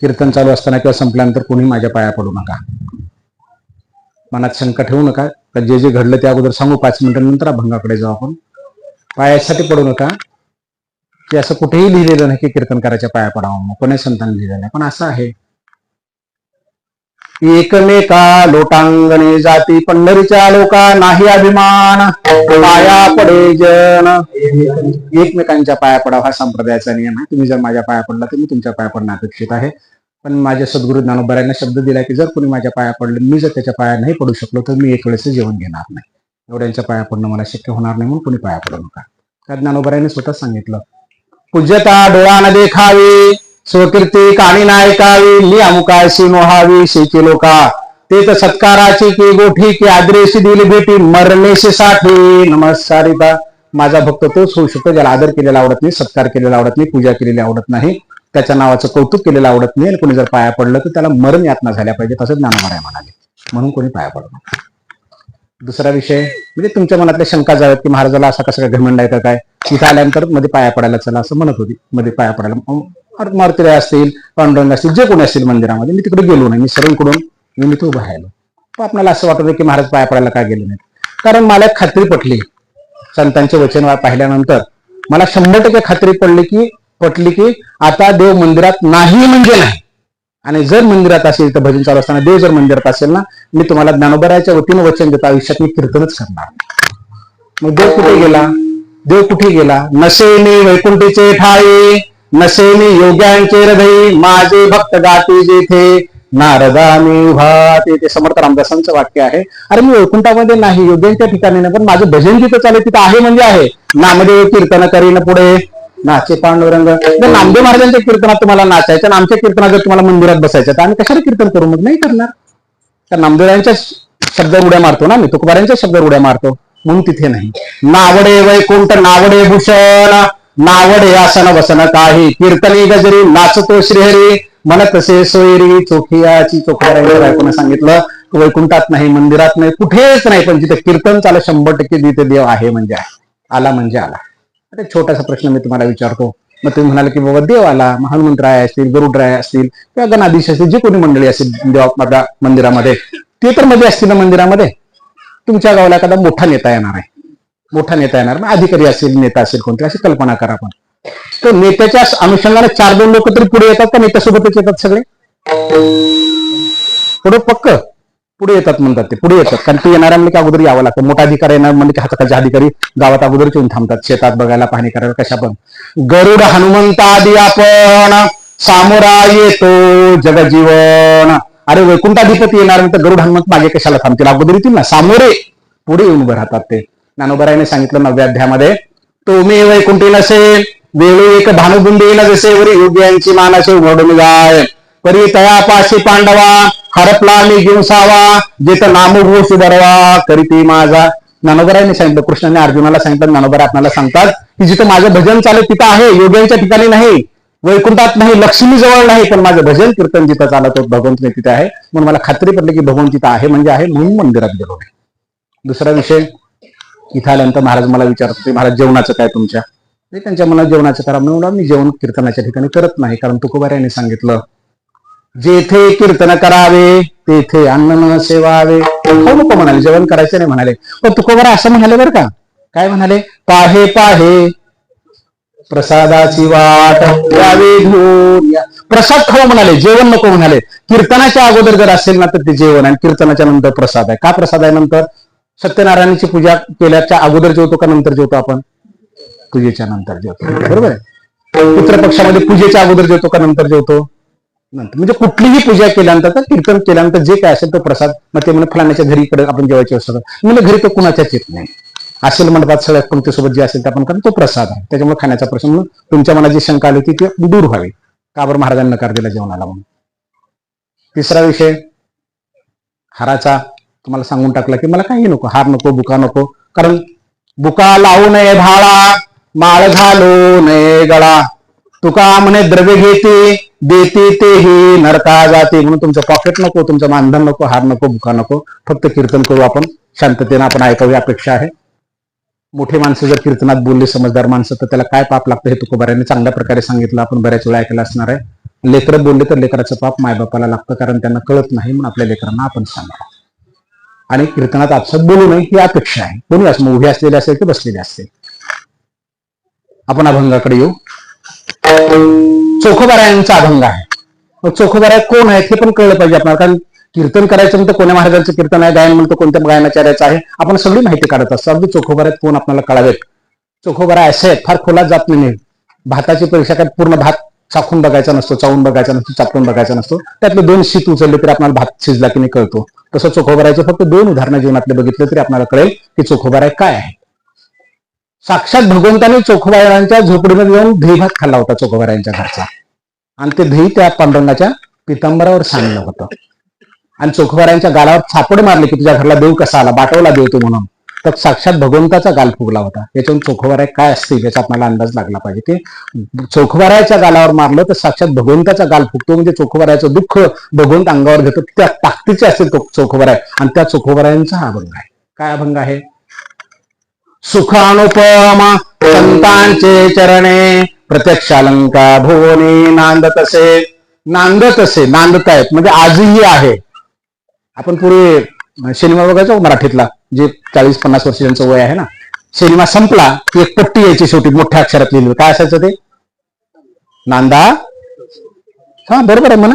कीर्तन चालू असताना किंवा संपल्यानंतर कोणी माझ्या पाया पडू नका. मनात शंका ठेवू नका. तर जे जे घडलं त्या अगोदर सांगू. पाच मिनिटांनंतर अभंगाकडे जाऊ आपण. पायासाठी पडू नका. की असं कुठेही लिहिलेलं नाही की कीर्तन करायच्या पाया पडावं. मग कोणी संतांनी लिहिलेलं नाही. पण असं आहे. एकमेका लोटांगणे जाती पंढरीच्या लोका नाही अभिमान. पाया पडे जन एकमेकांच्या पाया पडावा हा संप्रदायाचा नियम आहे. तुम्ही जर माझ्या पाया पडला तर मी तुमच्या पाया पडणं अपेक्षित आहे. पण माझ्या सद्गुरू ज्ञानोबऱ्यांना शब्द दिला की जर कोणी माझ्या पाया पडले मी जर त्याच्या पाया नाही पडू शकलो तर मी एक वेळेस जेवण घेणार नाही. एवढ्यांच्या पाया पडणं मला शक्य होणार नाही म्हणून कोणी पाया पडू नका. त्या ज्ञानोबऱ्याने स्वतः सांगितलं पूज्यता डोळा न देखावी. स्वकीर्ती काणी नायकावी मी अमुकाय मोहावी शेची लोका. ते तर सत्काराची की गोठी की आदरेशी दिली भेटी मरणेशी साठी नमस्कारिता माझा भक्त तोच होऊ शकतो ज्याला आदर केलेला आवडत नाही सत्कार केलेला आवडत नाही पूजा केलेली आवडत नाही. त्याच्या नावाचं कौतुक केलेलं आवडत नाही आणि कोणी जर पाया पडलं तर त्याला मरण यातना झाल्या पाहिजे असं ज्ञानोबराय म्हणाले म्हणून कोणी पाया पडलं दुसरा विषय म्हणजे तुमच्या मनातल्या शंका जाव्यात की महाराजाला असा कसं काय घमंड आहे का काय? इथं आल्यानंतरमध्ये पाया पडायला चला असं म्हणत होती. मध्ये पाया पडायला मारुतिराय असतील पांडुरंग असतील जे कोणी असतील मंदिरामध्ये मी तिकडे गेलो नाही मी सर्वांकडून मी तिथे उभा राहिलो. पण आपल्याला असं वाटत की महाराज पाया पडायला काय गेले नाहीत? कारण मला खात्री पटली संतांचे वचन पाहिल्यानंतर. मला शंभर टक्के खात्री पडली की पटली की आता देव मंदिरात नाही म्हणजे नाही. आणि जर मंदिरात असेल तर भजन चालू असताना देव जर मंदिरात असेल ना मी तुम्हाला ज्ञानोबराच्या वतीनं वचन देतो आयुष्यात मी कीर्तनच करणार मग देव कुठे गेला? देव कुठे गेला? नशेने वैकुंठीचे ठाई नसे मी योग्यांचे हृदय माझे भक्त गाती जेथे. नारदाने उभा ते समर्थ रामदासांचं वाक्य आहे. अरे मी वैकुंठामध्ये नाही योग्यांच्या ठिकाणी नाही पण माझं भजन जिथं चालेल तिथं आहे म्हणजे आहे. नामदेव कीर्तन करीन पुढे. नाचे पांडुरंग. जर नामदेव महाराजांच्या कीर्तनात तुम्हाला नाचायचं आणि आमच्या कीर्तनात जर तुम्हाला मंदिरात बसायचं तर आम्ही कशाला कीर्तन करू? मग नाही करणार. तर नामदेवांच्या शब्द उड्या मारतो ना मी तुकोबारांच्या शब्द उड्या मारतो. म्हणून तिथे नाही. नावडे वैकुंठ नावडे भूषण. नावडे आसन वसन काही. कीर्तनी गजरी नाचतो श्रीहरी मन तसे सोयरी चोखियाची चोखिया सांगितलं. वैकुंठात नाही मंदिरात नाही कुठेच नाही पण जिथे कीर्तन चालू शंभर टक्के जिथे देव आहे म्हणजे आहे. आला म्हणजे आला. अरे एक छोटासा प्रश्न मी तुम्हाला विचारतो. मग तुम्ही म्हणाले की बाबा देव आला हनुमंतराय असतील गरुडराय असतील किंवा गणाधीश असतील जे कोणी मंडळी असतील देवा आपल्या मंदिरामध्ये ते तर मध्ये असतील ना मंदिरामध्ये? तुमच्या गावाला एखादा मोठा नेता येणार आहे. मोठा नेता येणार. मग अधिकारी असेल नेता असेल कोणते अशी कल्पना करा आपण. तर नेत्याच्या अनुषंगाने चार दोन लोक तरी पुढे येतात का? नेत्यासोबतच येतात सगळे? पुढे पक्क. पुढे येतात म्हणतात ते. पुढे येतात. कारण ते येणार म्हणजे अगोदर यावं लागतं. मोठा अधिकारी येणार म्हणजे हाताखालच्या अधिकारी गावात अगोदर येऊन थांबतात. शेतात बघायला पाहणी करायला कशा पण. गरुड हनुमंतादी आपण. सामोरा येतो जगजीवन. अरे वैकुंठाधिपती येणार नंतर तर गरुड हनुमंत मागे कशाला थांबतील? अगोदर येतील ना. सामोरे पुढे येऊन उभं राहतात ते. ज्ञानोबरायाने सांगितलं नवव्या अध्यायामध्ये तुम्ही मी असेल वेळी वेळू एक भानुबुंडी जसे वरी योग्यांची मानाचे उघडून जाय. परी तयापाशी पांडवा हरपला मी घेऊन सावा जेथ नामघोष तरी ती माझा. ज्ञानोबरायाने सांगितलं कृष्णाने अर्जुनाला सांगितलं ज्ञानोबरा आपल्याला सांगतात की जिथं माझं भजन चालत तिथं आहे योग्यांच्या ठिकाणी नाही. वैकुंठात नाही लक्ष्मी जवळ नाही पण माझं भजन कीर्तन जिथं चालत होत भगवंत तिथे आहे. म्हणून मला खात्री पडली की भगवंत तिथं आहे म्हणजे आहे म्हणून मंदिरात गेलो दुसरा विषय इथं आल्यानंतर महाराज मला विचारत होते महाराज जेवणाचं काय तुमच्या? त्यांच्या मनात जेवणाचं करा म्हणून मी जेवण कीर्तनाच्या ठिकाणी करत नाही. कारण तुकोबाऱ्याने सांगितलं जेथे कीर्तन करावे तेथे अन्न न सेवावे. हो, खाऊ नको म्हणाले जेवण करायचं नाही म्हणाले. पण तुकोबारा असं म्हणाले बरं का? काय म्हणाले? पाहे पाहे प्रसादाची वाट घेऊन प्रसाद खाऊ म्हणाले जेवण नको म्हणाले. कीर्तनाच्या अगोदर जर असेल ना तर ते जेवण आणि कीर्तनाच्या नंतर प्रसाद आहे. का प्रसाद आहे नंतर? सत्यनारायणाची पूजा केल्याच्या अगोदर जेवतो का नंतर जेवतो आपण? पूजेच्या नंतर जेवतो. बरोबर आहे? पितृपक्षामध्ये पूजेच्या अगोदर जेवतो का नंतर जेवतो? नंतर. म्हणजे कुठलीही पूजा केल्यानंतर तर कीर्तन केल्यानंतर जे काय असेल तो प्रसाद मग ते म्हणजे फलाण्याच्या घरी इकडे आपण जेवायचे असतो म्हणजे घरी तो कुणाच्याच येत नाही. असेल मंडपात सगळ्या पंक्तीसोबत जे असेल ते आपण करतो तो प्रसाद आहे. त्याच्यामुळे खाण्याचा प्रश्न म्हणून तुमच्या मनात जी शंका आली होती ती दूर व्हावी. का बरं महाराजांनी नकार दिला जेवणाला म्हणून? तिसरा विषय हाराचा तुम्हाला सांगून टाकला की मला काही नको हार नको बुका नको. कारण बुका लावू नये भाळा माळ घालू नये गळा. तुका म्हणे द्रव्य घेते देते तेही नरका जाते म्हणून तुमचं पॉकेट नको तुमचं मानधन नको हार नको बुका नको. फक्त कीर्तन करू आपण. शांततेनं आपण ऐकावी अपेक्षा आहे. मोठे माणसं जर कीर्तनात बोलले समजदार माणसं तर त्याला काय पाप लागतं हे तुकोबाऱ्याने चांगल्या प्रकारे सांगितलं. आपण बऱ्याच वेळा ऐकलं असणार आहे. लेकरं बोलले तर लेकराचं पाप मायबापाला लागतं कारण त्यांना कळत नाही म्हणून आपल्या लेकरांना आपण सांगा आणि कीर्तनात आपसात बोलू नये ही अपेक्षा आहे. कोणी असं उभे असलेले असेल ते बसलेले असतील. आपण अभंगाकडे येऊ. चोखोबारायांचा अभंग आहे. चोखोबाराय कोण आहेत हे पण कळलं पाहिजे आपल्याला कारण कीर्तन करायचं म्हणतं कोण्या महाराजांचं कीर्तन आहे गायन म्हणतो कोणत्या गायनाचार्याचं आहे. आपण सगळी माहिती काढत असतो. अगदी चोखोबाऱ्यात कोण आपल्याला कळावेत? चोखोबारा असे आहेत फार खोलात जात नाही. भाताची परीक्षा काय पूर्ण भात चाखून बघायचा नसतो चावून बघायचा नसतो चापून बघायचा नसतो. त्यातले दोन शीत उचलले तरी आपल्याला भात शिजला की नाही कळतो. तसं चोखोबारायचं फक्त दोन उदाहरणं जीवनातले बघितलं तरी आपल्याला कळेल की चोखोबाराय काय आहे. साक्षात भगवंताने चोखोबारायांच्या झोपडीमध्ये जाऊन दही भात खाल्ला होता चोखोबारायांच्या घरचा. आणि ते दही त्या पांडुरंगाच्या पितांबरावर सांगलं होतं. आणि चोखोबारायांच्या गालावर छापड मारले की तुझ्या घरला देव कसा आला? बाटवला देव तो म्हणून. तर साक्षात भगवंताचा गाल फुगला होता. याच्यातून चोखोबाराय काय असतील याचा आपल्याला अंदाज लागला पाहिजे. की चोखोबारायच्या गालावर मारलं तर साक्षात भगवंताचा गाल फुगतो. म्हणजे चोखोबारायचं दुःख भगवंत अंगावर घेतो. त्या ताकदीचे असेल तो चोखोबाराय. आणि त्या चोखोबारायांचा हा अभंग आहे. काय अभंग आहे? सुखानुपमा संतांचे चरणे. प्रत्यक्षालंका भुवने नांदत असे नांदत असे नांदत आहेत म्हणजे आजही आहे. आपण पूर्वी सिनेमा बघायचो मराठीतला? जे चाळीस पन्नास वर्ष वय आहे ना सिनेमा संपला की एक पट्टी यायची शेवटी मोठ्या अक्षरात लिहिली. काय असायचं ते? नांदा? हा बरोबर आहे म्हणा.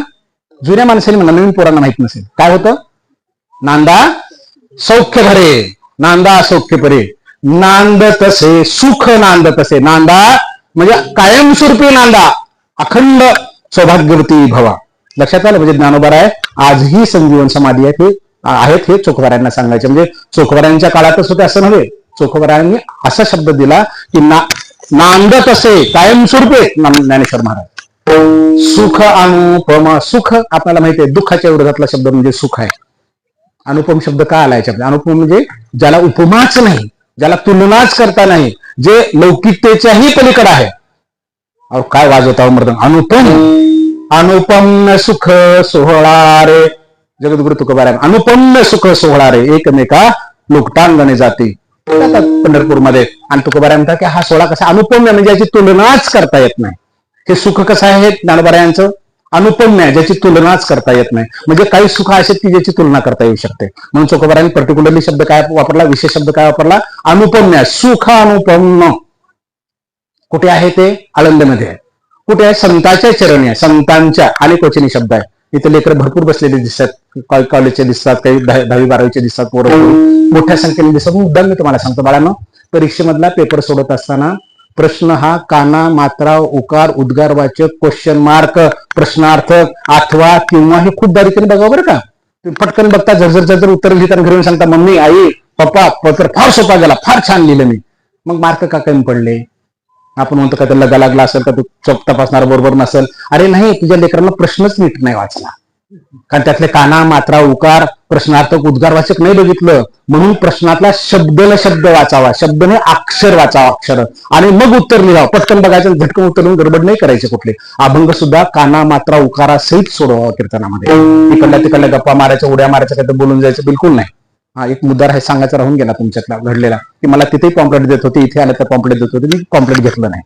जुन्या माणसाने म्हणा नवीन पोरांना माहीत नसेल. काय होतं? नांदा सौख्य भरे नांदा सौख्य परे. नांद तसे सुख नांद तसे. नांदा म्हणजे कायमस्वरूपी नांदा. अखंड सौभाग्यवती भवा. लक्षात आलं? म्हणजे ज्ञानोबर आहे आजही संजीवन समाधी आहे. ते आहेत हे चोखवऱ्यांना सांगायचे. म्हणजे चोखवऱ्यांच्या काळातच होते असं नव्हे. चोखवऱ्यांनी असा शब्द दिला की ना नांदत असे कायमस्वरूपी ज्ञानेश्वर महाराज. सुख अनुपम सुख आपल्याला माहिती आहे दुःखाच्या विरोधातला शब्द म्हणजे सुख आहे. अनुपम शब्द का आला याच्यामध्ये? अनुपम म्हणजे ज्याला उपमाच नाही ज्याला तुलनाच करता नाही जे लौकिकतेच्याही पलीकडे आहे. अहो काय वाजवता हो मर्दन? अनुपम. अनुपम सुख सोहळा रे. जगद्गुरु तुकोबारा अनुपन्न सुख सोहळा रे एकमेका लोकटांगणे जाते. पंढरपूरमध्ये. आणि तुकोबारा म्हणतात की हा सोहळा कसा अनुपन्न म्हणजे याची तुलनाच करता येत नाही. हे सुख कसं आहे ज्ञानोबारायांचं? अनुपन्न आहे ज्याची तुलनाच करता येत नाही. म्हणजे काही सुख असे की ज्याची तुलना करता येऊ शकते. म्हणून चोकोबारांनी पर्टिक्युलरली शब्द काय वापरला? विशेष शब्द काय वापरला? अनुपम्य सुख अनुपम्य कुठे आहे ते? आळंदमध्ये आहे. कुठे आहे? संतांच्या चरणी आहे संतांच्या आणि क्वचिनी शब्द आहे. इथे लेकर भरपूर बसलेले दिसतात. काही कॉलेजचे दिसतात काही दहा- दहावी बारावीचे दिसतात पोरं. मोठ्या संख्येने दिसतात मुद्दाम मी तुम्हाला सांगतो बाळांनो. परीक्षेमधला पेपर सोडत असताना प्रश्न हा काना मात्रा उकार उद्गारवाचक क्वेश्चन मार्क प्रश्नार्थक अथवा किंवा हे खूप बारीकीने बघा बरं का. तुम्ही पटकन बघता झरझर झरझर उत्तर लिहिताना घरी सांगता मम्मी आई पप्पा पेपर फार सोपा गेला फार छान लिहिलं मी. मग मार्क का कमी पडले? आपण म्हणतो का त्याला लगा लागला असेल का तू चोख तपासणार बरोबर नसेल. अरे नाही तुझ्या लेकरांना प्रश्नच नीट नाही वाचला. कारण त्यातले काना मात्रा उकार प्रश्नार्थक उद्गारवाचक नाही बघितलं. म्हणून प्रश्नातला शब्दन शब्द वाचावा. शब्दने अक्षर वाचावा अक्षर. आणि मग उत्तर लिहावं. पटकन बघायचं झटकन उत्तर लिहून गडबड नाही करायचे कुठले. अभंग सुद्धा काना मात्रा उकारा सहित सोडवा कीर्तनामध्ये. तिकडल्या तिकडल्या गप्पा मारायच्या उड्या मारायच्या काय तर बोलून जायचं बिलकुल नाही. हा एक मुद्दा हे सांगायचा राहून गेला तुमच्यातला घडलेला. की मला तिथेही कॉम्प्लेट देत होते इथे आलं तर कॉम्प्लेट देत होते मी कॉम्प्लेट घेतलं नाही.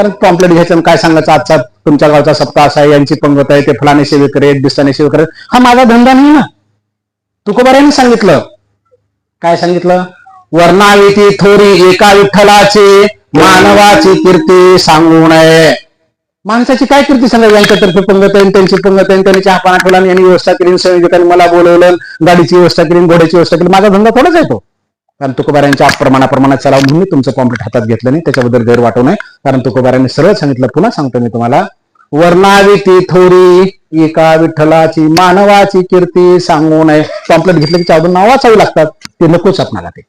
कारण पॉम्पलेट घ्यायचं काय सांगायचं? आजचा तुमच्या गावचा सप्ताह असा आहे यांची पंगत आहे ते फलाने सेवेकरे आहेत दिसताने सेवेकरे आहेत. हा माझा धंदा नाही ना. तुकोबाराने सांगितलं. काय सांगितलं? वर्णाविती थोरी एका विठ्ठलाचे मानवाची कीर्ती सांगू नये. माणसाची काय कीर्ती सांगा यांच्यातर्फे पंगत आहे त्यांची पंगत आहे त्यांनी चहा पाना ठेवला आणि यांनी व्यवस्था केली संयोजकांनी मला बोलवलं गाडीची व्यवस्था केली घोड्याची व्यवस्था केली. माझा धंदा थोडाच आहे तो. कारण तुकोबारांच्या प्रमाणाप्रमाणात चलाव म्हणून मी तुमचं पॉम्पलेट हातात घेतलं नाही त्याच्याबद्दल गैर वाटू नये कारण तुकोबारांनी सरळ सांगितलं पुन्हा सांगतो मी तुम्हाला. वर्णावी ती थोरी एका विठ्ठलाची मानवाची कीर्ती सांगू नये. पॉम्पलेट घेतलं की चावून नाव वाचावी लागतात. ते नकोच आपणाला ते.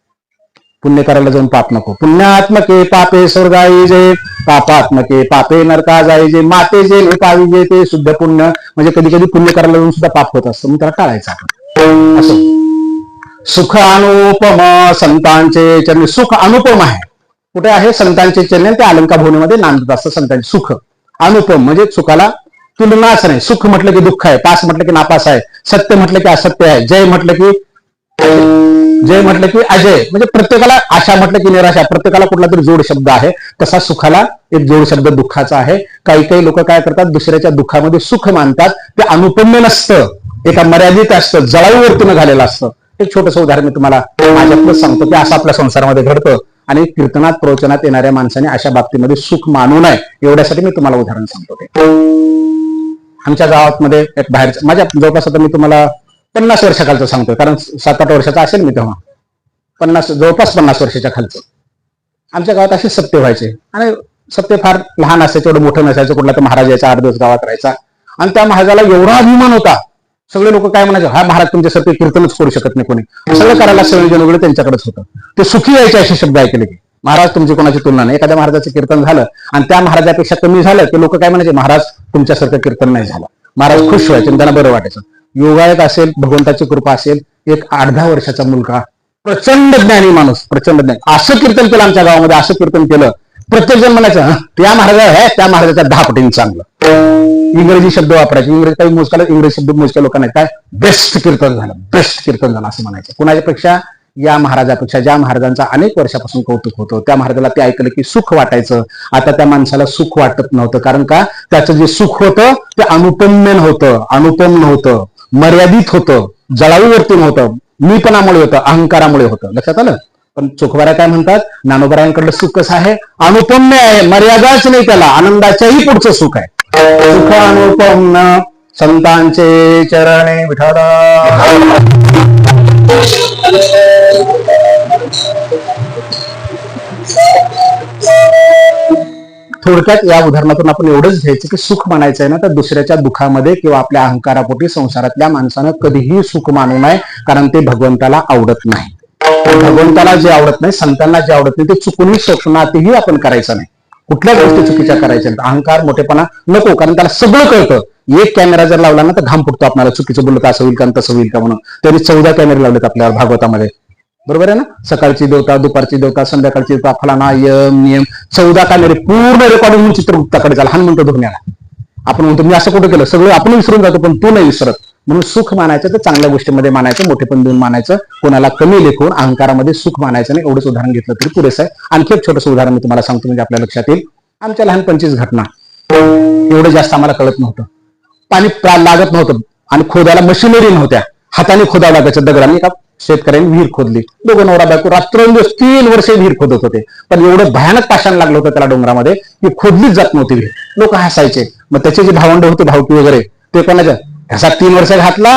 पुण्य करायला जाऊन पाप नको. पुण्यात्मके पापे स्वर्गाई जे पापात्मके पापे नरका जाई जे माते जे ने पावी जे ते शुद्ध पुण्य. म्हणजे कधी कधी पुण्य करायला जाऊन सुद्धा पाप होत असतं. मग त्याला टाळायचं आपण. असं. सुख अनुपम संतांचे चरणी. सुख अनुपम आहे. कुठे आहे? संतांचे चरणी ते अलंका भूमीमध्ये नांदत असतं संतांचे सुख. अनुपम म्हणजे सुखाला तुलनाच नाही. सुख म्हटलं की दुःख आहे. पास म्हटलं की नापास आहे. सत्य म्हटलं की असत्य आहे. जय म्हटलं की जय म्हटलं की अजय. म्हणजे प्रत्येकाला आशा म्हटलं की निराशा. प्रत्येकाला कुठला तरी जोड शब्द आहे. तसा सुखाला एक जोड शब्द दुःखाचा आहे. काही काही लोक काय करतात? दुसऱ्याच्या दुःखामध्ये सुख मानतात. ते अनुपम्य नसतं. एका मर्यादित असतं. जळाईवरतीनं झालेलं असतं. एक छोटस उदाहरण मी तुम्हाला माझ्यातलं सांगतो की असं आपल्या संसारामध्ये घडतं आणि कीर्तनात प्रवचनात येणाऱ्या माणसाने अशा बाबतीमध्ये सुख मानू नये एवढ्यासाठी मी तुम्हाला उदाहरण सांगतो ते. आमच्या गावामध्ये एक बाहेरचं माझ्या जवळपास आता मी तुम्हाला पन्नास वर्षाखालचं सांगतोय कारण सात आठ वर्षाचा असेल मी तेव्हा. पन्नास जवळपास पन्नास वर्षाच्या खालचं. आमच्या गावात असे सत्य व्हायचे. आणि सत्य फार लहान असायचं एवढं मोठं नसायचं कुठला तर महाराज यायचा आठ दिवस गावात राहायचा. आणि त्या महाराजाला एवढा अभिमान होता सगळे लोक काय म्हणायचे हा महाराज तुमच्यासारखे कीर्तनच करू शकत नाही कोणी. सगळं करायला संयोजन वगैरे त्यांच्याकडेच होतं. ते सुखी यायचे असे शब्द ऐकले की. महाराज तुमची कोणाची तुलना नाही. एखाद्या महाराजाचं कीर्तन झालं आणि त्या महाराजापेक्षा कमी झालं की लोक काय म्हणायचे महाराज तुमच्यासारखं कीर्तन नाही झालं. महाराज खुश व्हायचे त्यांना बरं वाटायचं. योगायक असेल भगवंताची कृपा असेल एक आठ दहा वर्षाचा मुलगा. प्रचंड ज्ञानी माणूस प्रचंड ज्ञानी. असं कीर्तन केलं आमच्या गावामध्ये असं कीर्तन केलं. प्रत्येक जण म्हणायचं त्या महाराजा आहे त्या महाराजाच्या दहा पटीने चांगलं. इंग्रजी शब्द वापरायचे. इंग्रजी काही मोजकाला इंग्रजी शब्द मोजक्या लोकांना काय? बेस्ट कीर्तन झालं. बेस्ट कीर्तन झालं असं म्हणायचं. कुणाच्यापेक्षा? या महाराजापेक्षा. ज्या महाराजांचा अनेक वर्षापासून कौतुक होतं. त्या महाराजाला ते ऐकलं की सुख वाटायचं. आता त्या माणसाला सुख वाटत नव्हतं. कारण का? त्याचं जे सुख होतं ते अनुपम्य नव्हतं. अनुपम नव्हतं. मर्यादित होतं. जळावीवरती नव्हतं. मीपणामुळे होतं. अहंकारामुळे होतं. लक्षात आलं? पण चोखवाऱ्या काय म्हणतात? नानोबरायांकडलं सुख कसं आहे? अनुपम्य आहे. मर्यादाच नाही त्याला. आनंदाच्याही पुढचं सुख आहे. सुखानुपन्न संतांचे चरणे विठाला थोडक्यात या उदाहरणातून आपण एवढंच घ्यायचं की सुख म्हणायचंय ना तर दुसऱ्याच्या दुःखामध्ये किंवा आपल्या अहंकारापोटी संसारातल्या माणसानं कधीही सुख मानू नये कारण ते भगवंताला आवडत नाही. भगवंताला जे आवडत नाही संतांना जे आवडत नाही ते चुकूनही स्वप्नातही आपण करायचं नाही. कुठल्या गोष्टी चुकीच्या करायच्या अहंकार मोठेपणा नको कारण त्याला सगळं कळतं. एक कॅमेरा जर लावला ना तर घाम फुटतो आपल्याला. चुकीचं बोललं तर असं होईल का तसं होईल का म्हणून. त्यांनी चौदा कॅमेरे लावलेत आपल्याला भागवतामध्ये. बरोबर आहे ना? सकाळची देवता दुपारची देवता संध्याकाळची देवता फलाना यम नियम. चौदा कॅमेरे पूर्ण रेकॉर्डिंग चित्रगुप्ताकडे झाला हान म्हणतो धुरण्याला आपण म्हणतो मी असं कुठं केलं? सगळं आपण विसरून जातो पण तू नाही विसरत. म्हणून सुख मानायचं तर चांगल्या गोष्टीमध्ये मानायचं मोठेपण देऊन मानायचं. कोणाला कमी लेखून अहंकारामध्ये सुख मानायचं नाही. एवढंच उदाहरण घेतलं तरी पुरेसं आहे. आणखी एक छोटंसं उदाहरण मी तुम्हाला सांगतो म्हणजे आपल्या लक्षात येईल. आमच्या लहानपणचीच घटना. एवढं जास्त आम्हाला कळत नव्हतं. पाणी लागत नव्हतं. आणि खोदायला मशिनरी नव्हत्या. हाताने खोदावं लागायचं दगडाने. एका शेतकऱ्यांनी विहीर खोदली. दोघं नवरा बायको रात्रंदिवस तीन वर्षे विहीर खोदत होते. पण एवढं भयानक पाषाण लागलं होतं त्याला डोंगरामध्ये की खोदलीच जात नव्हती विहीर. लोक हसायचे. मग त्याचे जे भावंड होते भावकी वगैरे ते कोणाच्या? ह्याचा तीन वर्ष घातला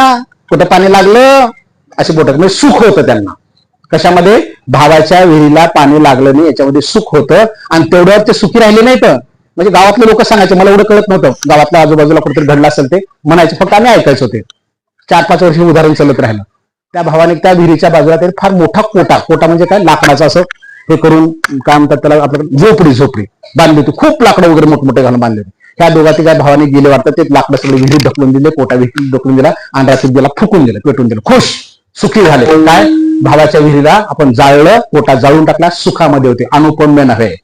कुठं पाणी लागलं अशी बोटत म्हणजे सुख होतं त्यांना. कशामध्ये? भावाच्या विहिरीला पाणी लागलं नाही याच्यामध्ये सुख होतं. आणि तेवढ्यावर ते सुखी राहिले नाही तर म्हणजे गावातले लोक सांगायचे मला एवढं कळत नव्हतं. गावातल्या आजूबाजूला कुठेतरी घडलं असेल ते. म्हणायचे फक्त आम्ही ऐकायचं होते. चार पाच वर्ष उदाहरण चालत राहिलं. त्या भावाने त्या विहिरीच्या बाजूला ते फार मोठा कोटा कोटा म्हणजे काय? लाकडाचा असं हे करून काय म्हणतात त्याला आपल्याकडे झोपडी झोपडी बांधली होती. खूप लाकडं वगैरे मोठमोठे घालून बांधले होते. त्या दोघा तिघा भावाने गेले वाटतं ते लाकडं सगळे विहिरीत ढकलून दिले कोटा विहिरीत ढकलून दिला आणि दिला फुकून दिलं पेटून दिलं. खुश सुखी झाले. काय? भावाच्या विहिरीला आपण जाळलं कोटा जाळून टाकला सुखामध्ये होते. अनुपम्य नव्हे.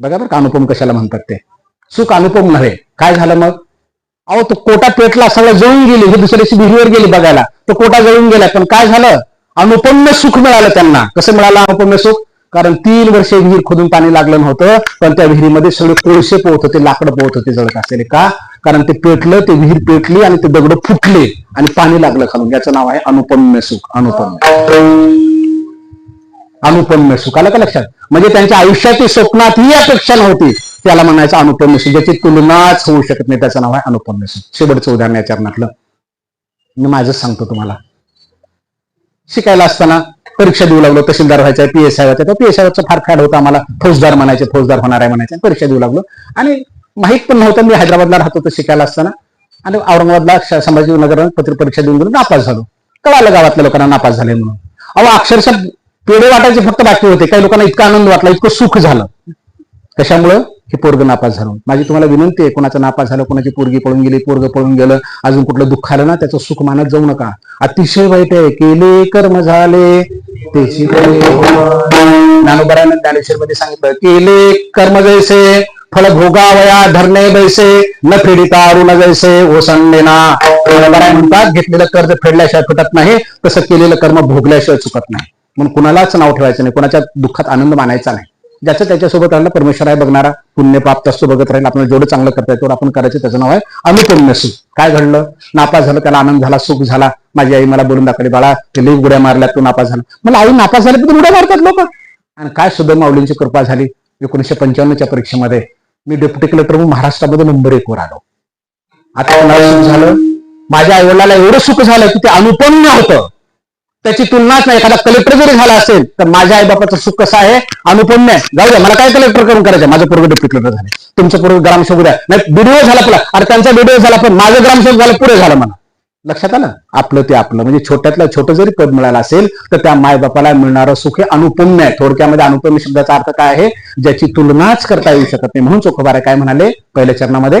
बघा बरं का अनुपम कशाला म्हणतात ते. सुख अनुपम नव्हे. काय झालं मग? अहो तो कोटा पेटला सगळं जळून गेली. हे दुसऱ्या दिवशी विहिरीवर गेली बघायला. तो कोटा जळून गेला. पण काय झालं? अनुपम्य सुख मिळालं त्यांना. कसं मिळालं अनुपम्य सुख? कारण तीन वर्ष विहीर खोदून पाणी लागलं नव्हतं पण त्या विहिरीमध्ये सगळे कोळसे पोहत होते लाकडं पोहत होते जळत असलेले. का? कारण ते पेटलं ते विहीर पेटली आणि ते दगड फुटले आणि पाणी लागलं खालून. याचं नाव आहे अनुपम्य सुख. अनुपम्य. अनुपम्य सुख. आलं का लक्षात? म्हणजे त्यांच्या आयुष्यातील स्वप्नात ही अपेक्षा नव्हती. त्याला म्हणायचं अनुपम्य सुख. ज्याची तुलनाच होऊ शकत नाही. त्याचं नाव आहे अनुपम्य सुख. शेवटचं उदाहरण याच्यावर म्हटलं. मी माझंच सांगतो तुम्हाला. शिकायला असताना परीक्षा देऊ लागलो तहसीलदार व्हायचं आहे पीएस आय तर पीएस फार फॅड होतं आम्हाला. फौजदार म्हणायचे फौजदार होणार आहे म्हणायचे परीक्षा देऊ लागलो. आणि माहीत पण नव्हतं मी हैदराबादला राहतो होतो शिकायला असताना. आणि औरंगाबादला संभाजीनगर पत्र परीक्षा देऊन गेलो नापास झालो. कळालं गावातल्या लोकांना नापास झाले म्हणून. अहो अक्षरशः पेढे वाटायचे फक्त बाकी होते. काही लोकांना इतका आनंद वाटला इतकं सुख झालं. कशामुळं? हे पोरग नापास झालं. माझी तुम्हाला विनंती आहे कोणाचं नापास झालं कोणाची पोरगी पळून गेली पोरग पळून गेलं अजून कुठलं दुःख आलं ना त्याचं सुख मानत जाऊ नका. अतिशय वाईट आहे केले कर्म झाले. त्याची ज्ञानोबरानं ज्ञानेश्वर मध्ये सांगितलं केले कर्म जैसे फळ भोगावया धरणे बैसे न फेडिता अरुण जैसे ओसंडेना ज्ञानोबराय म्हणतात घेतलेलं कर्ज फेडल्याशिवाय फुटत नाही तसं केलेलं कर्म भोगल्याशिवाय चुकत नाही. म्हणून कुणालाच नाव ठेवायचं नाही कुणाच्या दुःखात आनंद मानायचा नाही. ज्याचं त्याच्यासोबत राहिलं परमेश्वर आहे बघणारा. पुण्य प्राप्त बघत राहील. आपल्याला जेवढं चांगलं करता तेवढं आपण करायचं त्याचं नाव आहे अनुपुण्य सुख काय घडलं? नापास झालं त्याला आनंद झाला सुख झाला. माझी आई मला बोलून दाखवली बाळा ते उड्या मारल्या तो नापास झाला. मला आई नापास झाली पण उड्या मारतात लोक. आणि काय सुद्धा माऊलींची कृपा झाली. एकोणीशे पंच्याण्णवच्या परीक्षेमध्ये मी डेप्युटी कलेक्टर म्हणून महाराष्ट्रामध्ये नंबर एक वर आलो. आता मला सुख झालं. माझ्या आईवडिलाला एवढं सुख झालं की ते अनुपण्य होतं. त्याची तुलनाच नाही एखादा कलेक्टर जरी झाला असेल तर माझ्या आई बापाचं सुख कसं आहे? अनुपम्य. आहे. जाऊ द्या मला काय कलेक्टर करून करायचं माझं पूर्व डेप्युटी कलेक्टर झाले. तुमचं पूर्व ग्रामसेवक द्या नाही बीडीओ झाला पुला अरे त्यांचा बीडीओ झाला पण माझं ग्रामसेवक झालं पुढे झालं मला लक्षात आलं? आपलं ते आपलं. म्हणजे छोट्यातलं छोटं जरी पद मिळालं असेल तर त्या मायबापाला मिळणारं सुख हे अनुपम्य आहे. थोडक्यामध्ये अनुपम्य शब्दाचा अर्थ काय आहे? ज्याची तुलनाच करता येऊ शकत नाही. म्हणून चोखोबारा काय म्हणाले? पहिल्या चरणामध्ये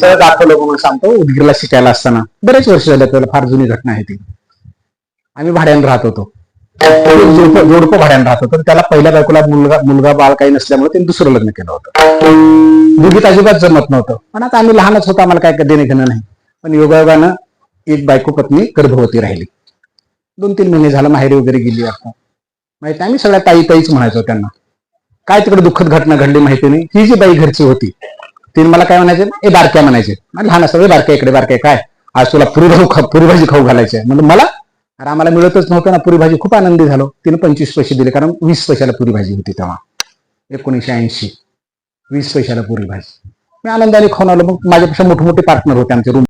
सहज आठवलं म्हणून सांगतो. उदगीरला शिकायला असताना बरेच वर्ष झाले आपल्याला फार जुनी घटना आहे ती. आम्ही भाड्यानं राहत होतो. जोडपं भाड्यानं राहत होतो. त्याला पहिल्या बायकोला मुलगा मुलगा बाळ काही नसल्यामुळे त्यांनी दुसरं लग्न केलं होतं. मुलगीत अजिबात जमत नव्हतं. पण आता आम्ही लहानच होतो आम्हाला काय देणे घेणं नाही. पण योगायोगानं एक बायको पत्नी गर्भवती राहिली. दोन तीन महिने झालं माहेरी वगैरे गेली आता. माहिती आम्ही सगळ्या ताई ताईच म्हणायचो त्यांना. काय तिकडे दुःखद घटना घडली माहिती नाही. ही जी बाई घरची होती तीन मला काय म्हणायचे? ए बारक्या म्हणायचे. लहान असं बारक्या इकडे बारक्या काय? आज तुला पुरी भाऊ खा पुरी भाजी खाऊ घालायची आहे म्हणजे मला? अरे आम्हाला मिळतच नव्हतं ना पुरी भाजी खूप आनंदी झालो. तिने पंचवीस पैसे दिले कारण वीस पैशाला पुरी भाजी होती तेव्हा. एकोणीसशे ऐंशी. वीस पैशाला पुरी भाजी मी आनंदाने खाऊन आलो. मग माझ्यापेक्षा मोठे मोठे पार्टनर होते आमच्या रूम